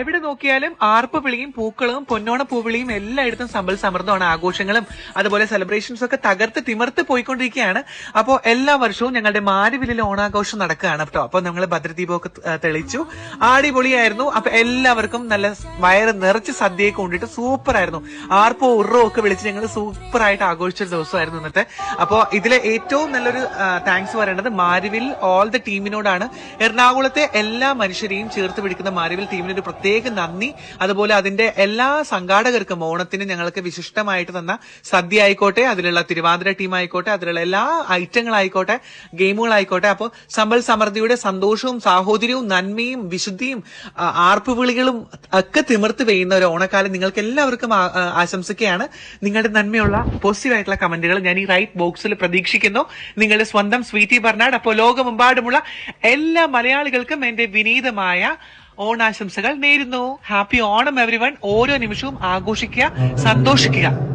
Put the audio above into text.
എവിടെ നോക്കിയാലും ആർപ്പ് വിളിയും പൂക്കളും പൊന്നോണ പൂവിളിയും എല്ലായിടത്തും സമ്പൽ സമൃദ്ധമാണ് ആഘോഷങ്ങളും. അതുപോലെ സെലിബ്രേഷൻസ് ഒക്കെ തകർത്ത് തിമർത്ത് പോയിക്കൊണ്ടിരിക്കുകയാണ്. അപ്പോൾ എല്ലാ വർഷവും ഞങ്ങളുടെ മാരുവിലിൽ ഓണാഘോഷം നടക്കുകയാണ് കേട്ടോ. അപ്പോൾ ഞങ്ങൾ ഭദ്രദീപമൊക്കെ തെളിച്ചു ആടിപൊളിയായിരുന്നു. അപ്പൊ എല്ലാവർക്കും നല്ല വയറ് നിറച്ച് സദ്യയൊക്കെ കൊണ്ടിട്ട് സൂപ്പർ ആയിരുന്നു ആർപ്പോ ഉറോ ഒക്കെ വിളിച്ച് ഞങ്ങൾ സൂപ്പർ ആയിട്ട് ആഘോഷിച്ച ദിവസമായിരുന്നു ഇന്നത്തെ. അപ്പോൾ ഇതിലെ ഏറ്റവും നല്ലൊരു താങ്ക്സ് പറയേണ്ടത് മാരുവിൽ ഓൾ ദ ടീമിനോടാണ് എറണാകുളത്തെ എല്ലാ മനുഷ്യരെയും ചേർത്ത് പിടിക്കുന്ന മാരുവിൽ ടീമിനൊരു പ്രത്യേക നന്ദി. അതുപോലെ അതിന്റെ എല്ലാ സംഘാടകർക്കും ഓണത്തിന് ഞങ്ങൾക്ക് വിശിഷ്ടമായിട്ട് തന്ന സദ്യ ആയിക്കോട്ടെ അതിലുള്ള തിരുവാതിര ടീം ആയിക്കോട്ടെ അതിലുള്ള എല്ലാ ഐറ്റങ്ങളായിക്കോട്ടെ ഗെയിമുകളായിക്കോട്ടെ. അപ്പോൾ സമ്പൽ സമൃദ്ധിയുടെ സന്തോഷവും സാഹോദര്യവും നന്മയും വിശുദ്ധിയും ആർപ്പുവിളികളും ഒക്കെ തിമിർത്ത് പെയ്യുന്ന ഒരു ഓണക്കാലം നിങ്ങൾക്ക് എല്ലാവർക്കും ആശംസിക്കുകയാണ്. നിങ്ങളുടെ നന്മയുള്ള പോസിറ്റീവായിട്ടുള്ള കമന്റുകൾ ഞാൻ ഈ റൈറ്റ് ബോക്സിൽ പ്രതീക്ഷിക്കുന്നു. നിങ്ങളുടെ സ്വന്തം സ്വീറ്റി ബർണാഡ് അപ്പോൾ ലോകമെമ്പാടുമുള്ള എല്ലാ മലയാളികൾക്കും എന്റെ വിനീതമായ ഓണാശംസകൾ നേരുന്നു. ഹാപ്പി ഓണം വൺ ഓരോ നിമിഷവും ആഘോഷിക്കുക സന്തോഷിക്കുക.